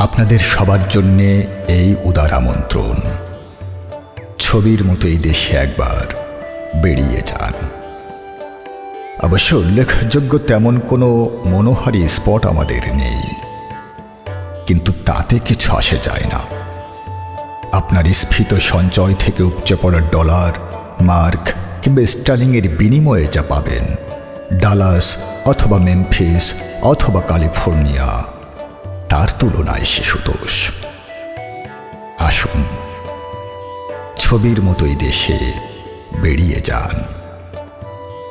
আপনাদের সবার জন্যে এই উদার আমন্ত্রণ। ছবির মতো এই দেশে একবার বেরিয়ে যান। অবশ্য উল্লেখযোগ্য তেমন কোনো মনোহারী স্পট আমাদের নেই। কিন্তু তাতে কিছু আসে যায় না। আপনার স্ফীত সঞ্চয় থেকে উপচে পড়া ডলার, মার্ক কিংবা স্টার্লিংয়ের বিনিময়ে যা পাবেন, ডালাস অথবা মেমফিস অথবা ক্যালিফোর্নিয়া তার তুলনায় শিশুদোষ। আসুন, ছবির মতোই দেশে বেরিয়ে যান।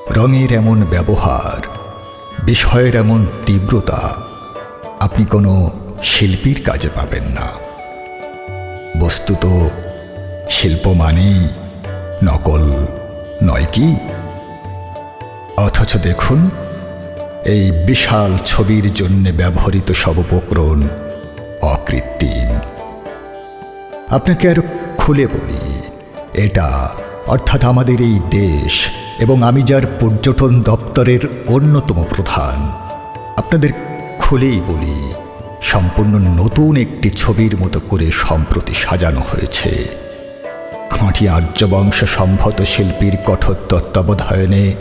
রঙের এমন ব্যবহার, বিষয়ের এমন তীব্রতা আপনি কোনো শিল্পীর কাজে পাবেন না। বস্তুত শিল্প মানেই নকল, নয় কি? অথচ দেখুন এই বিশাল ছবির জন্য ব্যবহৃত সব উপকরণ অকৃত্রিম। আপনাকে আরও খুলে বলি, এটা অর্থাৎ আমাদের এই দেশ এবং আমি যার পর্যটন দপ্তরের অন্যতম প্রধান। আপনাদের খুলেই বলি, সম্পূর্ণ নতুন একটি ছবির মতো করে সম্প্রতি সাজানো হয়েছে। খাঁটি আর্যবংশ সম্ভত শিল্পীর কঠোর তত্ত্বাবধায়নে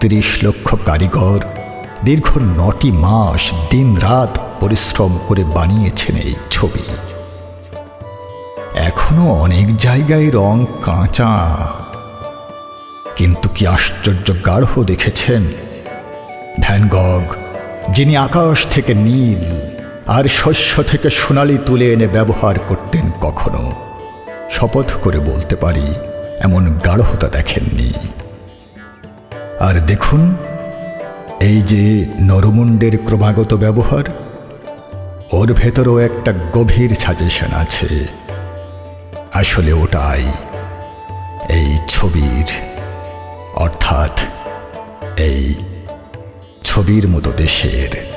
তিরিশ লক্ষ কারিগর দীর্ঘ নটি মাস দিন রাত পরিশ্রম করে বানিয়েছেন এই ছবি। এখনও অনেক জায়গায় রং কাঁচা। কিন্তু কি আশ্চর্য গাঢ় দেখেছেন? ভ্যানগগ যিনি আকাশ থেকে নীল আর শস্য থেকে সোনালি তুলে এনে ব্যবহার করতেন কখনো? শপথ করে বলতে পারি, এমন গাঢ়তা দেখেননি। আর দেখুন এই যে নরমুণ্ডের ক্রমাগত ব্যবহার, ওর ভেতরও একটা গভীর সাজেশন আছে। আসলে ওটাই, এই ছবির, অর্থাৎ এই ছবির মতো দেশের।